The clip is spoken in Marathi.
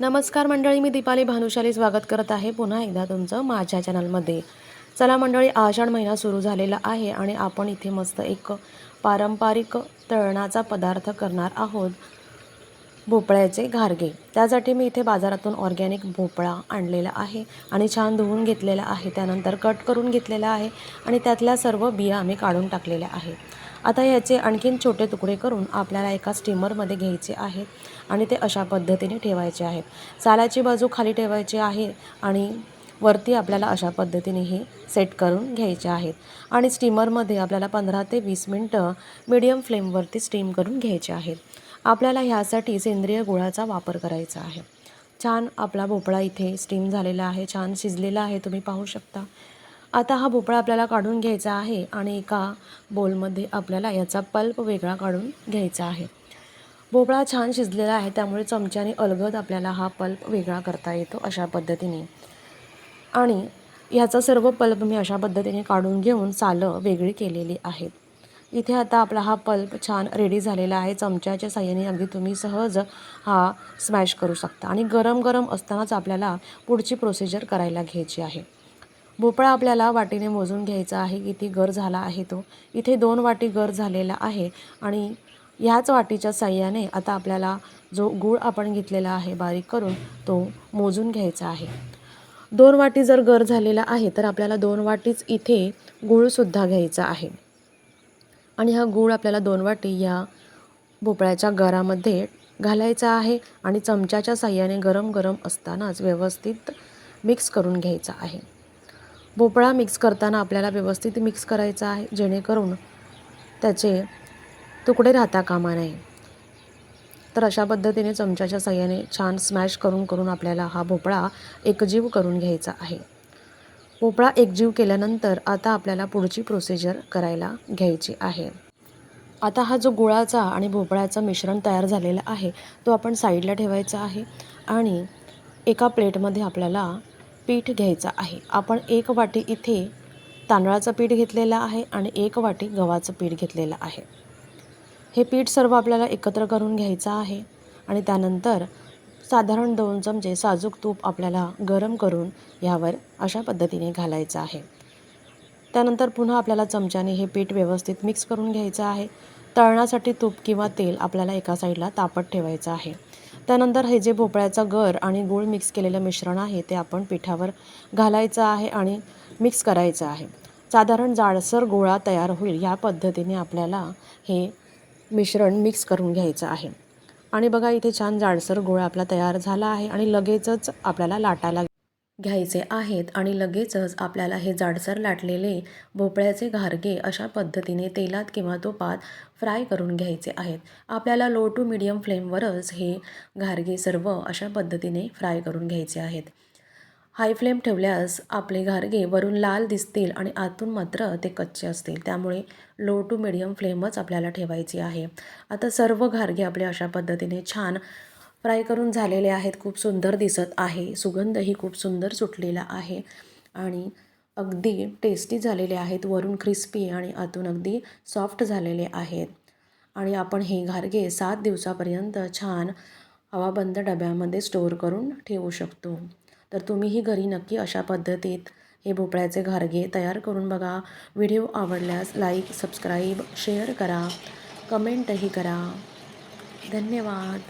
नमस्कार मंडळी मी दीपाली भानुशाली स्वागत करत आहे पुन्हा एकदा तुमचं माझ्या चॅनलमध्ये. चला मंडळी आषाढ महिना सुरू झालेला आहे आणि आपण इथे मस्त एक पारंपरिक तळणाचा पदार्थ करणार आहोत. भोपळ्याचे घारगे. त्यासाठी मी इथे बाजारातून ऑर्गॅनिक भोपळा आणलेला आहे आणि छान धुवून घेतलेला आहे. त्यानंतर कट करून घेतलेला आहे आणि त्यातल्या सर्व बिया आम्ही काढून टाकलेल्या आहे आता याचे आणखीन छोटे तुकडे करून आपल्याला एका स्टीमरमध्ये घ्यायचे आहेत आणि ते अशा पद्धतीने ठेवायचे आहेत सालाची बाजू खाली ठेवायची आहे आणि वरती आपल्याला अशा पद्धतीने हे सेट करून घ्यायचे आहेत. आणि स्टीमरमध्ये आपल्याला पंधरा ते वीस मिनटं मीडियम फ्लेमवरती स्टीम करून घ्यायचे आहेत. आपल्याला ह्यासाठी सेंद्रिय गुळाचा वापर करायचा आहे. छान आपला भोपळा इथे स्टीम झालेला आहे छान शिजलेला आहे तुम्ही पाहू शकता. आता हा भोपळा आपल्याला काढून घ्यायचा आहे आणि एका बोलमध्ये आपल्याला याचा पल्प वेगळा काढून घ्यायचा आहे. भोपळा छान शिजलेला आहे त्यामुळे चमच्याने अलगद आपल्याला हा पल्प वेगळा करता येतो अशा पद्धतीने. आणि ह्याचा सर्व पल्प मी अशा पद्धतीने काढून घेऊन सालं वेगळी केलेली आहेत. इथे आता आपला हा पल्प छान रेडी झालेला आहे. चमच्याच्या साह्याने अगदी तुम्ही सहज हा स्मॅश करू शकता. आणि गरम गरम असतानाच आपल्याला पुढची प्रोसिजर करायला घ्यायची आहे. भोपळा आपल्याला वाटीने मोजून घ्यायचा आहे किती गर झाला आहे तो. इथे दोन वाटी गर झालेला आहे आणि ह्याच वाटीच्या साह्याने आता आपल्याला जो गूळ आपण घेतलेला आहे बारीक करून तो मोजून घ्यायचा आहे. दोन वाटी जर गर झालेला आहे तर आपल्याला दोन वाटीच इथे गूळसुद्धा घ्यायचा आहे. आणि हा गूळ आपल्याला दोन वाटी या भोपळ्याच्या गरामध्ये घालायचा आहे आणि चमच्याच्या साह्याने गरम गरम असतानाच व्यवस्थित मिक्स करून घ्यायचा आहे. भोपळा मिक्स करताना आपल्याला व्यवस्थित मिक्स करायचा आहे जेणेकरून त्याचे तुकडे राहता कामा नये. तर अशा पद्धतीने चमच्याच्या साह्याने छान स्मॅश करून करून आपल्याला हा भोपळा एकजीव करून घ्यायचा आहे. भोपळा एकजीव केल्यानंतर आता आपल्याला पुढची प्रोसिजर करायला घ्यायची आहे. आता हा जो गुळाचा आणि भोपळ्याचा मिश्रण तयार झालेला आहे तो आपण साईडला ठेवायचा आहे आणि एका प्लेटमध्ये आपल्याला पीठ घ्यायचं आहे. आपण एक वाटी इथे तांदळाचं पीठ घेतलेलं आहे आणि एक वाटी गव्हाचं पीठ घेतलेलं आहे. हे पीठ सर्व आपल्याला एकत्र करून घ्यायचं आहे आणि त्यानंतर साधारण दोन चमचे साजूक तूप आपल्याला गरम करून यावर अशा पद्धतीने घालायचं आहे. त्यानंतर पुन्हा आपल्याला चमच्याने हे पीठ व्यवस्थित मिक्स करून घ्यायचं आहे. तळण्यासाठी तूप किंवा तेल आपल्याला एका साईडला तापत ठेवायचं आहे. त्यानंतर हे जे भोपळ्याचा गर आणि गूळ मिक्स केलेलं मिश्रण आहे ते आपण पिठावर घालायचं आहे आणि मिक्स करायचं आहे. साधारण जाडसर गोळा तयार होईल या पद्धतीने आपल्याला हे मिश्रण मिक्स करून घ्यायचं आहे. आणि बघा इथे छान जाडसर गोळा आपला तयार झाला आहे आणि लगेचच आपल्याला लाटायला घ्यायचे आहेत आणि लगेचच आपल्याला हे जाडसर लाटलेले भोपळ्याचे घारगे अशा पद्धतीने तेलात किंवा तुपात फ्राय करून घ्यायचे आहेत. आपल्याला लो टू मिडियम फ्लेमवरच हे घारगे सर्व अशा पद्धतीने फ्राय करून घ्यायचे आहेत. हाय फ्लेम ठेवल्यास आपले घारगे वरून लाल दिसतील आणि आतून मात्र ते कच्चे असतील. त्यामुळे लो टू मिडियम फ्लेमच आपल्याला ठेवायची आहे. आता सर्व घारगे आपले अशा पद्धतीने छान फ्राय करून झालेले आहेत खूप सुंदर दिसत आहे. सुगंधही खूप सुंदर सुटलेला आहे आणि अगदी टेस्टी झालेले आहेत. वरून क्रिस्पी आणि आतून अगदी सॉफ्ट झालेले आहेत. आणि आपण हे घारगे सात दिवसापर्यंत छान हवाबंद डब्यामध्ये स्टोअर करून ठेवू शकतो. तर तुम्हीही घरी नक्की अशा पद्धतीत हे भोपळ्याचे घारगे तयार करून बघा. व्हिडिओ आवडल्यास लाईक सबस्क्राईब शेअर करा. कमेंटही करा. धन्यवाद.